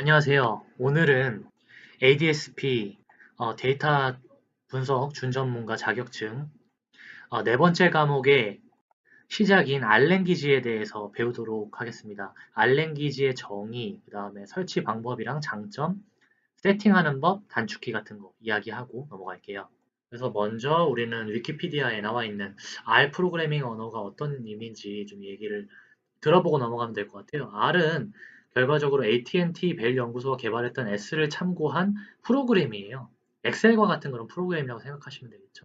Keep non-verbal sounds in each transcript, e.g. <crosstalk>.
안녕하세요. 오늘은 ADSP 어, 데이터 분석 준전문가 자격증 어, 네 번째 과목의 시작인 알랭귀지에 대해서 배우도록 하겠습니다. 알랭귀지의 정의, 그 다음에 설치 방법이랑 장점, 세팅하는 법, 단축키 같은 거 이야기하고 넘어갈게요. 그래서 먼저 우리는 위키피디아에 나와 있는 R 프로그래밍 언어가 어떤 의미인지 좀 얘기를 들어보고 넘어가면 될 것 같아요. R은 결과적으로 AT&T 벨 연구소가 개발했던 S를 참고한 프로그램이에요. 엑셀과 같은 그런 프로그램이라고 생각하시면 되겠죠.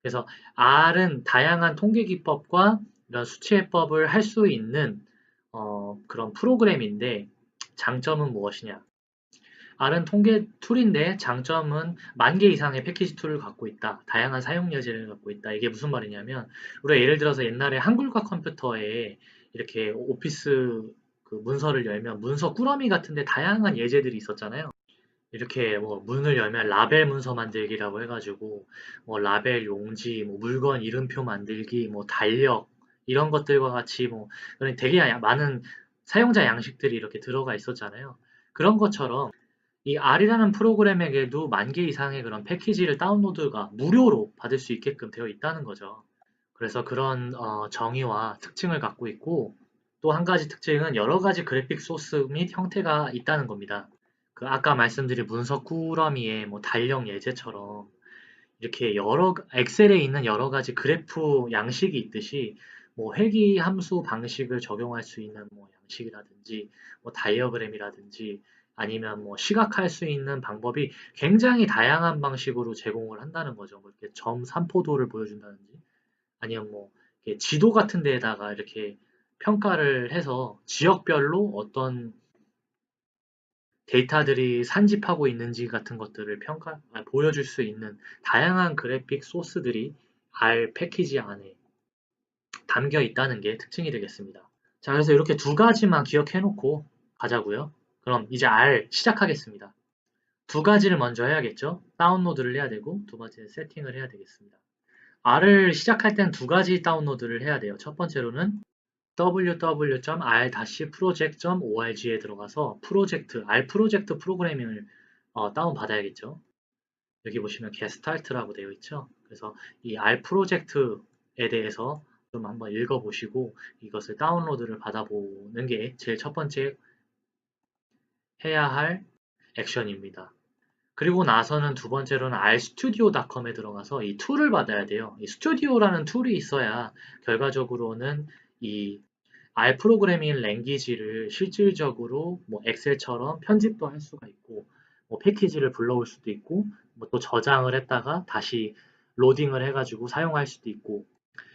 그래서 R은 다양한 통계 기법과 이런 수치 해법을 할 수 있는 어, 그런 프로그램인데 장점은 무엇이냐? R은 통계 툴인데 장점은 만 개 이상의 패키지 툴을 갖고 있다. 다양한 사용 여지를 갖고 있다. 이게 무슨 말이냐면 우리가 예를 들어서 옛날에 한글과 컴퓨터에 이렇게 오피스 그 문서를 열면 문서 꾸러미 같은데 다양한 예제들이 있었잖아요. 이렇게 뭐 문을 열면 라벨 문서 만들기라고 해가지고 뭐 라벨 용지, 뭐 물건 이름표 만들기, 뭐 달력 이런 것들과 같이 뭐 되게 많은 사용자 양식들이 이렇게 들어가 있었잖아요. 그런 것처럼 이 R이라는 프로그램에게도 만 개 이상의 그런 패키지를 다운로드가 무료로 받을 수 있게끔 되어 있다는 거죠. 그래서 그런 어, 정의와 특징을 갖고 있고 또 한 가지 특징은 여러 가지 그래픽 소스 및 형태가 있다는 겁니다. 그 아까 말씀드린 문서 꾸러미의 뭐 달력 예제처럼 이렇게 여러 엑셀에 있는 여러 가지 그래프 양식이 있듯이 뭐 회귀 함수 방식을 적용할 수 있는 뭐 양식이라든지 뭐 다이어그램이라든지 아니면 뭐 시각할 수 있는 방법이 굉장히 다양한 방식으로 제공을 한다는 거죠. 뭐 이렇게 점 산포도를 보여준다든지 아니면 뭐 지도 같은 데에다가 이렇게 평가를 해서 지역별로 어떤 데이터들이 산집하고 있는지 같은 것들을 평가, 아, 보여줄 수 있는 다양한 그래픽 소스들이 R 패키지 안에 담겨 있다는 게 특징이 되겠습니다. 자, 그래서 이렇게 두 가지만 기억해 놓고 가자고요. 그럼 이제 R 시작하겠습니다. 두 가지를 먼저 해야겠죠. 다운로드를 해야 되고 두 번째 세팅을 해야 되겠습니다. R을 시작할 땐 두 가지 다운로드를 해야 돼요. 첫 번째로는 www.r-project.org에 들어가서 프로젝트, R 프로젝트 프로그래밍을 어, 다운받아야겠죠. 여기 보시면 게스탈트라고 되어 있죠. 그래서 이 R 프로젝트에 대해서 좀 한번 읽어보시고 이것을 다운로드를 받아보는 게 제일 첫 번째 해야 할 액션입니다. 그리고 나서는 두 번째로는 rstudio.com에 들어가서 이 툴을 받아야 돼요. 이 스튜디오라는 툴이 있어야 결과적으로는 이 R 프로그래밍 랭귀지를 실질적으로 뭐 엑셀처럼 편집도 할 수가 있고 뭐 패키지를 불러올 수도 있고 뭐 또 저장을 했다가 다시 로딩을 해가지고 사용할 수도 있고.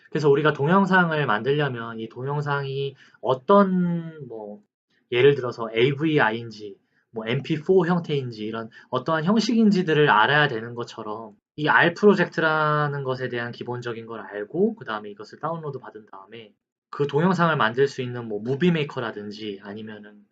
그래서 우리가 동영상을 만들려면 이 동영상이 어떤 뭐 예를 들어서 AVI인지 뭐 MP4 형태인지 이런 어떠한 형식인지들을 알아야 되는 것처럼 이 R 프로젝트라는 것에 대한 기본적인 걸 알고 그 다음에 이것을 다운로드 받은 다음에 그 동영상을 만들 수 있는 뭐 무비 메이커라든지 아니면은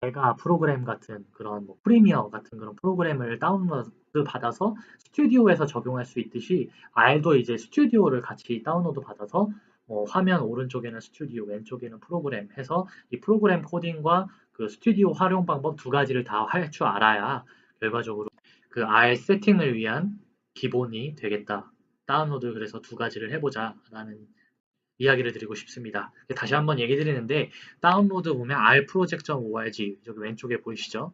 내가 프로그램 같은 그런 뭐 프리미어 같은 그런 프로그램을 다운로드 받아서 스튜디오에서 적용할 수 있듯이 R도 이제 스튜디오를 같이 다운로드 받아서 뭐 화면 오른쪽에는 스튜디오 왼쪽에는 프로그램 해서 이 프로그램 코딩과 그 스튜디오 활용 방법 두 가지를 다 할 줄 알아야 결과적으로 그 R 세팅을 위한 기본이 되겠다. 다운로드 그래서 두 가지를 해보자 라는 이야기를 드리고 싶습니다. 다시 한번 얘기 드리는데 다운로드 보면 rproject.org 여기 왼쪽에 보이시죠?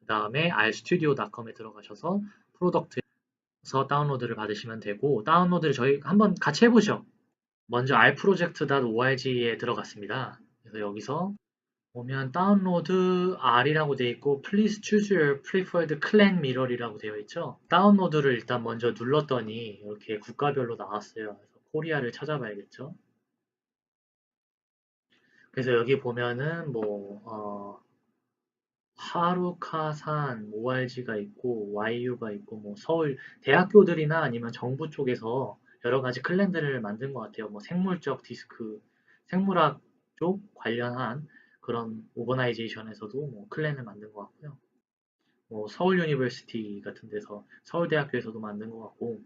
그 다음에 rstudio.com에 들어가셔서 프로덕트에서 다운로드를 받으시면 되고 다운로드를 저희 한번 같이 해보죠. 먼저 rproject.org에 들어갔습니다. 그래서 여기서 보면 다운로드 R이라고 되어 있고 Please choose your preferred clan mirror이라고 되어 있죠. 다운로드를 일단 먼저 눌렀더니 이렇게 국가별로 나왔어요. 그래서 코리아를 찾아봐야겠죠. 그래서 여기 보면은 뭐 어, 하루카산, ORG가 있고 YU가 있고 뭐 서울 대학교들이나 아니면 정부 쪽에서 여러 가지 클랜들을 만든 것 같아요. 뭐 생물적 디스크, 생물학 쪽 관련한 그런 오거나이제이션에서도 뭐 클랜을 만든 것 같고요. 뭐 서울 유니버시티 같은 데서 서울대학교에서도 만든 것 같고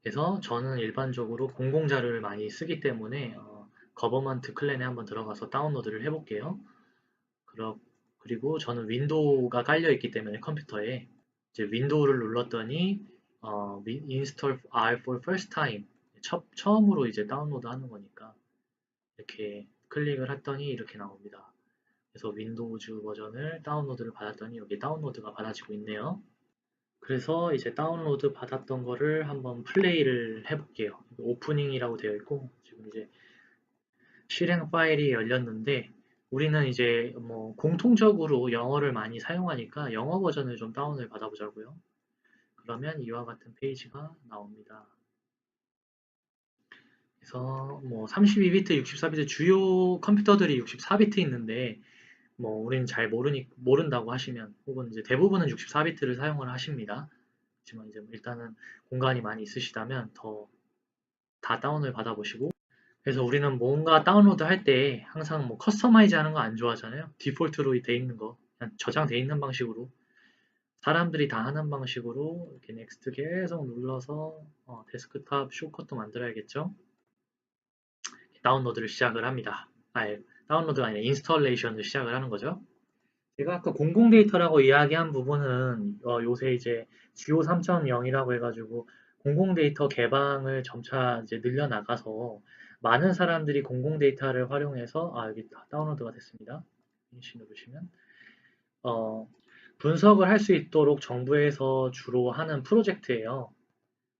그래서 저는 일반적으로 공공자료를 많이 쓰기 때문에 어, 거버먼트 클랜에 한번 들어가서 다운로드를 해볼게요. 그렇, 그리고 저는 윈도우가 깔려 있기 때문에 컴퓨터에 이제 윈도우를 눌렀더니 어, install R for first time 처, 처음으로 이제 다운로드 하는 거니까 이렇게 클릭을 했더니 이렇게 나옵니다. 그래서 윈도우즈 버전을 다운로드를 받았더니 여기 다운로드가 받아지고 있네요. 그래서 이제 다운로드 받았던 거를 한번 플레이를 해볼게요. 오프닝이라고 되어 있고 지금 이제 실행 파일이 열렸는데 우리는 이제 뭐 공통적으로 영어를 많이 사용하니까 영어 버전을 좀 다운을 받아보자고요. 그러면 이와 같은 페이지가 나옵니다. 그래서 뭐 32비트, 64비트 주요 컴퓨터들이 64비트 있는데 뭐 우리는 잘 모르니 모른다고 하시면 혹은 이제 대부분은 64비트를 사용을 하십니다. 하지만 이제 뭐 일단은 공간이 많이 있으시다면 더 다 다운을 받아보시고 그래서 우리는 뭔가 다운로드 할 때 항상 뭐 커스터마이즈 하는 거 안 좋아하잖아요. 디폴트로 돼 있는 거 그냥 저장돼 있는 방식으로 사람들이 다 하는 방식으로 이렇게 넥스트 계속 눌러서 어, 데스크탑 쇼컷도 만들어야겠죠. 다운로드를 시작을 합니다. 아예 다운로드가 아니라 인스톨레이션을 시작을 하는 거죠. 제가 아까 공공 데이터라고 이야기한 부분은 어, 요새 이제 GO 3.0이라고 해가지고 공공 데이터 개방을 점차 이제 늘려나가서 많은 사람들이 공공 데이터를 활용해서 아 여기 다운로드가 됐습니다. 누르시면 어, 분석을 할 수 있도록 정부에서 주로 하는 프로젝트예요.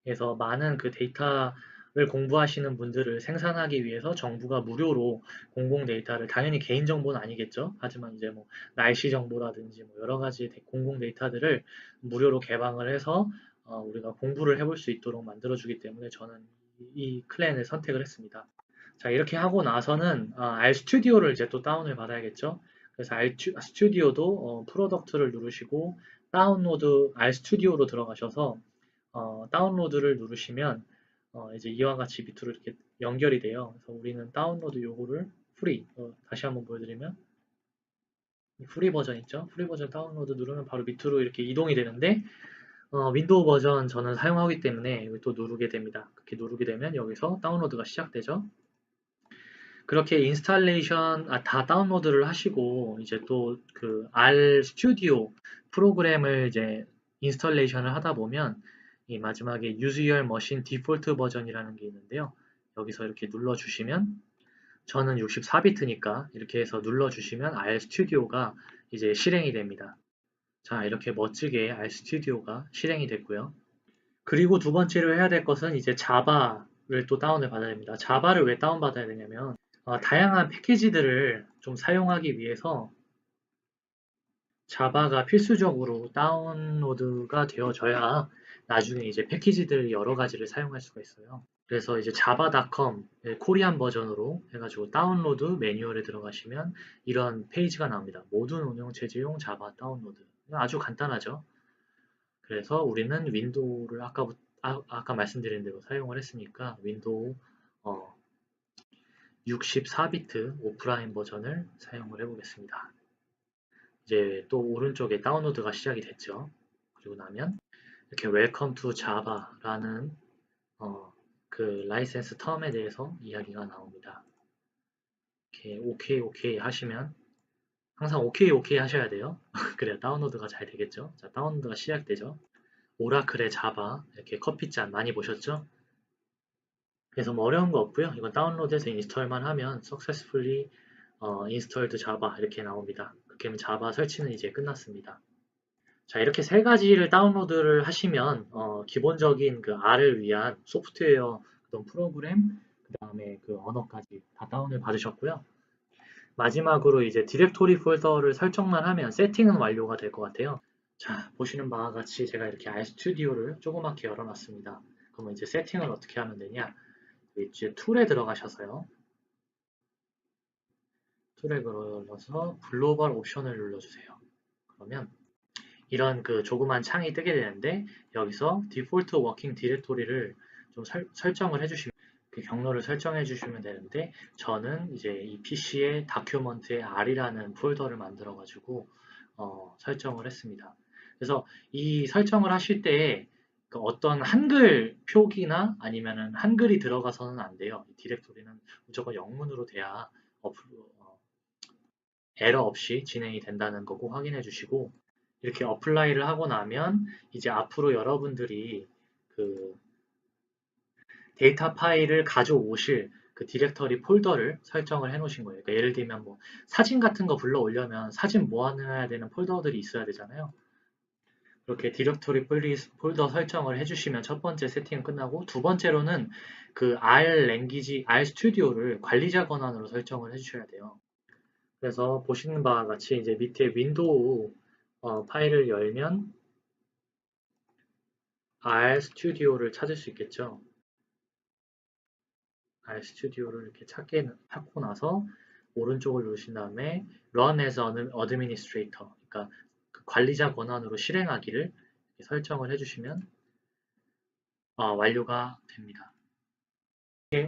그래서 많은 그 데이터를 공부하시는 분들을 생산하기 위해서 정부가 무료로 공공 데이터를 당연히 개인 정보는 아니겠죠. 하지만 이제 뭐 날씨 정보라든지 뭐 여러 가지 공공 데이터들을 무료로 개방을 해서 어, 우리가 공부를 해볼 수 있도록 만들어주기 때문에 저는 이 클랜을 선택을 했습니다. 자 이렇게 하고 나서는 어, RStudio를 이제 또 다운을 받아야겠죠. 그래서 RStudio도 어, 프로덕트를 누르시고 다운로드 RStudio로 들어가셔서 어, 다운로드를 누르시면 어, 이제 이와 같이 밑으로 이렇게 연결이 돼요. 그래서 우리는 다운로드 요거를 프리 어, 다시 한번 보여드리면 프리 버전 있죠? 프리 버전 다운로드 누르면 바로 밑으로 이렇게 이동이 되는데 어, 윈도우 버전 저는 사용하기 때문에 여기 또 누르게 됩니다. 그렇게 누르게 되면 여기서 다운로드가 시작되죠. 그렇게 인스탈레이션 아, 다 다운로드를 하시고 이제 또 그 R 스튜디오 프로그램을 이제 인스톨레이션을 하다 보면 이 마지막에 Your Machine Default 버전이라는 게 있는데요. 여기서 이렇게 눌러 주시면 저는 64비트니까 이렇게 해서 눌러 주시면 R 스튜디오가 이제 실행이 됩니다. 자 이렇게 멋지게 RStudio가 실행이 됐고요. 그리고 두 번째로 해야 될 것은 이제 자바를 또 다운을 받아야 됩니다. 자바를 왜 다운받아야 되냐면 어, 다양한 패키지들을 좀 사용하기 위해서 자바가 필수적으로 다운로드가 되어져야 나중에 이제 패키지들 여러 가지를 사용할 수가 있어요. 그래서 이제 java.com 코리안 버전으로 해가지고 다운로드 매뉴얼에 들어가시면 이런 페이지가 나옵니다. 모든 운영체제용 자바 다운로드. 아주 간단하죠. 그래서 우리는 윈도우를 아까, 아, 아까 말씀드린 대로 사용을 했으니까 윈도우 어, 64비트 오프라인 버전을 사용을 해보겠습니다. 이제 또 오른쪽에 다운로드가 시작이 됐죠. 그리고 나면 이렇게 Welcome to Java라는 어, 그 라이센스 텀에 대해서 이야기가 나옵니다. 이렇게 오케이 오케이 하시면 항상 오케이 오케이 하셔야 돼요. <laughs> 그래야 다운로드가 잘 되겠죠. 자, 다운로드가 시작되죠. 오라클의 자바 이렇게 커피잔 많이 보셨죠? 그래서 뭐 어려운 거 없고요. 이건 다운로드해서 인스톨만 하면 successfully 어, installed Java 이렇게 나옵니다. 그렇게 하면 자바 설치는 이제 끝났습니다. 자 이렇게 세 가지를 다운로드를 하시면 어, 기본적인 그 R을 위한 소프트웨어 어떤 프로그램 그 다음에 그 언어까지 다 다운을 받으셨고요. 마지막으로 이제 디렉토리 폴더를 설정만 하면 세팅은 완료가 될 것 같아요. 자, 보시는 바와 같이 제가 이렇게 RStudi오를 조그맣게 열어놨습니다. 그러면 이제 세팅을 어떻게 하면 되냐? 이제 툴에 들어가셔서요. 툴에 들어가서 글로벌 옵션을 눌러주세요. 그러면 이런 그 조그만 창이 뜨게 되는데 여기서 디폴트 워킹 디렉토리를 좀 설, 설정을 해주시면 그 경로를 설정해 주시면 되는데 저는 이제 이 PC의 다큐먼트에 R이라는 폴더를 만들어 가지고 어, 설정을 했습니다. 그래서 이 설정을 하실 때그 어떤 한글 표기나 아니면은 한글이 들어가서는 안 돼요. 이 디렉토리는 무조건 영문으로 돼야 어플, 어, 에러 없이 진행이 된다는 거고 확인해 주시고 이렇게 어플라이를 하고 나면 이제 앞으로 여러분들이 그 데이터 파일을 가져오실 그 디렉터리 폴더를 설정을 해 놓으신 거예요. 그러니까 예를 들면 뭐 사진 같은 거 불러 올려면 사진 모아놔야 되는 폴더들이 있어야 되잖아요. 이렇게 디렉터리 폴더 설정을 해주시면 첫 번째 세팅은 끝나고 두 번째로는 그 R 랭귀지, R 스튜디오를 관리자 권한으로 설정을 해주셔야 돼요. 그래서 보시는 바와 같이 이제 밑에 윈도우 어, 파일을 열면 R 스튜디오를 찾을 수 있겠죠. R 스튜디오를 이렇게 찾게, 찾고 나서 오른쪽을 누르신 다음에 Run as Administrator, 그러니까 그 관리자 권한으로 실행하기를 설정을 해주시면 어, 완료가 됩니다.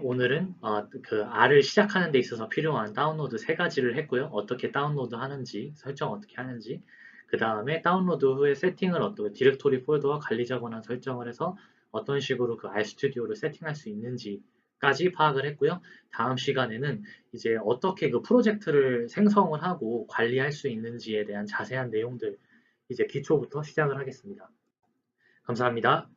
오늘은 어, 그 R을 시작하는 데 있어서 필요한 다운로드 세 가지를 했고요. 어떻게 다운로드 하는지, 설정 어떻게 하는지, 그 다음에 다운로드 후에 세팅을 어떻게 디렉토리 폴더와 관리자 권한 설정을 해서 어떤 식으로 그 RStudi오를 세팅할 수 있는지 까지 파악을 했고요. 다음 시간에는 이제 어떻게 그 프로젝트를 생성을 하고 관리할 수 있는지에 대한 자세한 내용들 이제 기초부터 시작을 하겠습니다. 감사합니다.